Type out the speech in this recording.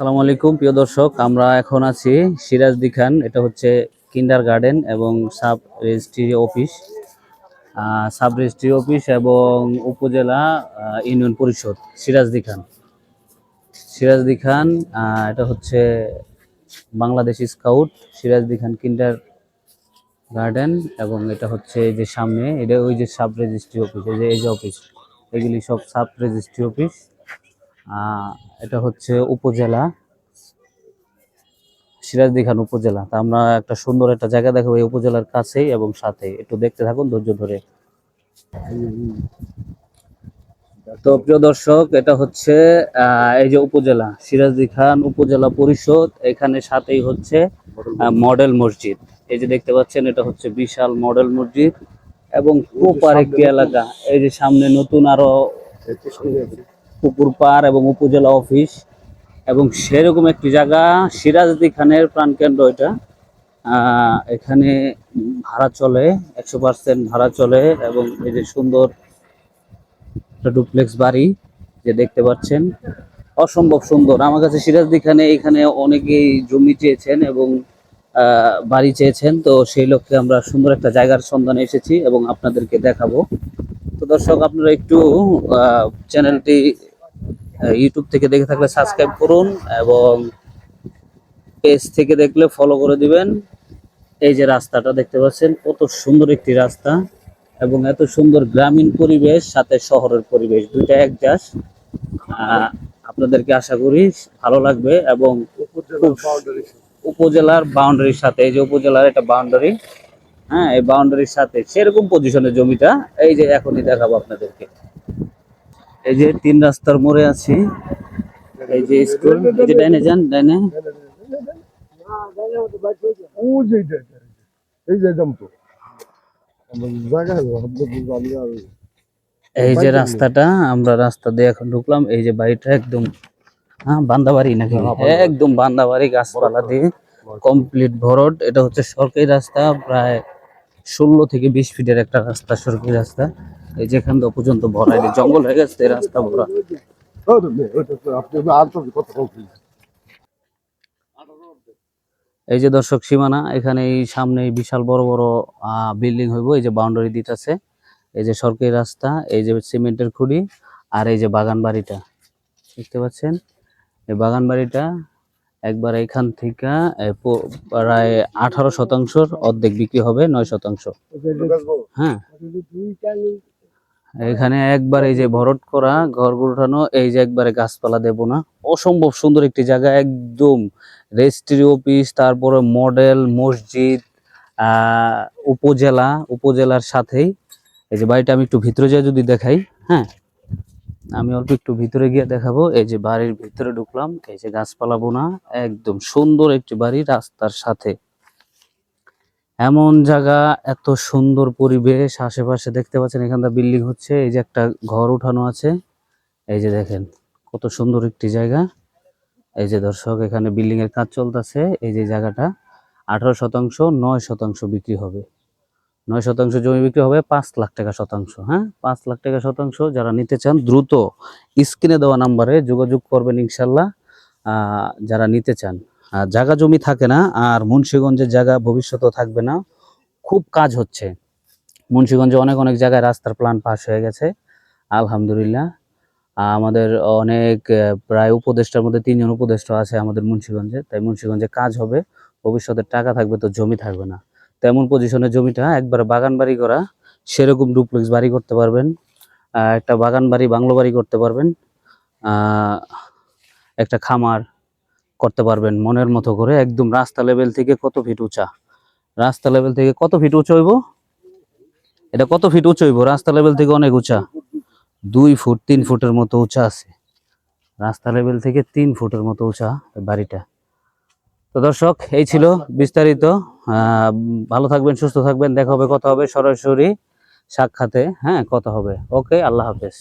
আসসালামু আলাইকুম, প্রিয় দর্শক। আমরা এখন আছি সিরাজদি খান এটা হচ্ছে কিন্ডার গার্ডেন এবং sub registry office. Sub registry office এবং উপজেলা ইউনিয়ন পরিষদ সিরাজদি খান সিরাজদি খান এটা হচ্ছে Bangladesh scout Sirajdi Khan kindergarten এবং এটা হচ্ছে যে সামনে, এটা ওই যে সাব রেজিস্ট্রি অফিস, এই যে এই যে অফিস, এগুলি সব সাব রেজিস্ট্রি অফিস। এটা হচ্ছে উপজেলা সিরাজদি খান উপজেলা। তা আমরা একটা সুন্দর একটা জায়গা দেখাবো এই উপজেলার কাছেই এবং সাথে একটু দেখতে থাকুন ধৈর্য ধরে। তো প্রিয় দর্শক এটা হচ্ছে এই যে উপজেলা সিরাজদি খান উপজেলা পরিষদ। এখানে সাথেই হচ্ছে মডেল মসজিদ। এই যে দেখতে পাচ্ছেন এটা হচ্ছে বিশাল মডেল মসজিদ এবং প্রপার একটি এলাকা। এই যে সামনে নতুন আরও পুকুর পাড় এবং উপজেলা অফিস। এবং সেরকম একটি জায়গা, সিরাজদি খানের প্রাণকেন্দ্র এটা। এখানে ভাড়া চলে, একশো পার্সেন্ট ভাড়া চলে এবং এই যে সুন্দর একটা ডুপ্লেক্স বাড়ি যে দেখতে পাচ্ছেন, অসম্ভব সুন্দর। আমার কাছে সিরাজদি খানে এখানে অনেকেই জমি চেয়েছেন এবং বাড়ি চেয়েছেন, তো সেই লক্ষ্যে আমরা সুন্দর একটা জায়গার সন্ধানে এসেছি এবং আপনাদেরকে দেখাবো। তো দর্শক, আপনারা একটু চ্যানেলটি ইউটিউব থেকে দেখে থাকলে সাবস্ক্রাইব করুন এবং পেজ থেকে দেখলে ফলো করে দিবেন। এই যে রাস্তাটা দেখতে পাচ্ছেন কত সুন্দর একটি রাস্তা এবং এত সুন্দর গ্রামীণ পরিবেশ সাথে শহরের পরিবেশ দুইটা এক যাস। আপনাদেরকে আশা করি ভালো লাগবে এবং উপজেলার বাউন্ডারির সাথে। এই যে উপজেলার একটা বাউন্ডারি হ্যাঁ এই বাউন্ডারির সাথে সেরকম পজিশনের জমিটা এই যে এখনই দেখাবো আপনাদেরকে। এই যে তিন রাস্তার মোড়ে আছি। এই যে স্কুল এই যে ডাইনে যান ডাইনে। এই যে এই রাস্তাটা আমরা রাস্তা দিয়ে এখন ঢুকলাম। এই যে বাড়িটা একদম হ্যাঁ বান্দাবাড়ি নাকি? একদম বান্দাবাড়ি গাছপালা দিয়ে। কমপ্লিট ভরট। এটা হচ্ছে সরকারি রাস্তা প্রায় ষোলো থেকে বিশ ফিটের একটা রাস্তা সরকারি রাস্তা। এই যেখান পর্যন্ত ভরা জঙ্গল হয়ে গেছে রাস্তা ভরা। এই যে দর্শক সীমানা এখানে এই সামনে বিশাল বড় বড় বিল্ডিং হইব, এই যে বাউন্ডারি দিতেছে। এই যে সরকারি রাস্তা, এই যে সিমেন্টের খুঁড়ি, আর এই যে বাগান বাড়িটা, দেখতে পাচ্ছেন? এই বাগান বাড়িটা একবার এখান থেকে প্রায় আঠারো শতাংশর অর্ধেক বিক্রি হবে, নয় শতাংশ। হ্যাঁ। এখানে একবার এই যে ভরট করা ঘর উঠানো এই যে একবারে গাছপালা দেব না। অসম্ভব সুন্দর একটি জায়গা, একদম রেজিস্ট্রি অফিস, তারপরে মডেল, মসজিদ উপজেলা, উপজেলার সাথেই। এই যে বাড়িটা আমি একটু ভিতরে যাই যদি দেখাই হ্যাঁ? আমি অল্প একটু ভিতরে গিয়ে দেখাবো। এই যে বাড়ির ভিতরে ঢুকলাম, এই যে গাছপালা বোনা, একদম সুন্দর একটি বাড়ি রাস্তার সাথে। এমন জায়গা, এত সুন্দর পরিবেশ আশেপাশে দেখতে পাচ্ছেন, এখানটা বিল্ডিং হচ্ছে, এই যে একটা ঘর উঠানো আছে। এই যে দেখেন, কত সুন্দর একটি জায়গা। এই যে দর্শক, এখানে বিল্ডিং এর কাজ চলতেছে, এই যে জায়গাটা। আঠারো শতাংশ, নয় শতাংশ বিক্রি হবে। নয় শতাংশ জমি বিক্রি হবে, পাঁচ লাখ টাকা শতাংশ হ্যাঁ? পাঁচ লাখ টাকা শতাংশ যারা নিতে চান, দ্রুত স্ক্রিনে দেওয়া নাম্বারে যোগাযোগ করবেন ইনশাল্লাহ যারা নিতে চান। জায়গা জমি থাকে না, আর মুন্সিগঞ্জের জায়গা ভবিষ্যতেও থাকবে না। খুব কাজ হচ্ছে। মুন্সিগঞ্জে অনেক অনেক জায়গায় রাস্তার প্ল্যান পাস হয়ে গেছে। আলহামদুলিল্লাহ। আমাদের অনেক প্রায় উপদেষ্টার মধ্যে তিনজন উপদেষ্টা আছে আমাদের মুন্সিগঞ্জে। তাই মুন্সিগঞ্জে কাজ হবে। ভবিষ্যতে টাকা থাকবে তো জমি থাকবে না। তেমন পজিশনের জমিটা একবার বাগান বাড়ি করা, সেরকম ডুপ্লেক্স বাড়ি করতে পারবেন। একটা বাগান বাড়ি বাংলো বাড়ি করতে পারবেন। একটা খামার করতে পারবেন মনের মতো করে। একদম রাস্তা লেভেল থেকে কত ফিট উঁচা? রাস্তা লেভেল থেকে কত ফিট উঁচু হইব? এটা কত ফিট উঁচু হইব? রাস্তা লেভেল থেকে অনেক উঁচা। দুই ফুট, তিন ফুটের মতো উঁচা আছে। রাস্তা লেভেল থেকে তিন ফুটের মতো উঁচা বাড়িটা। তো দর্শক, এই ছিল বিস্তারিত। ভালো থাকবেন, সুস্থ থাকবেন। দেখা হবে, কথা হবে সরাসরি সাক্ষাতে। হ্যাঁ কথা হবে। ওকে, আল্লাহ হাফেজ।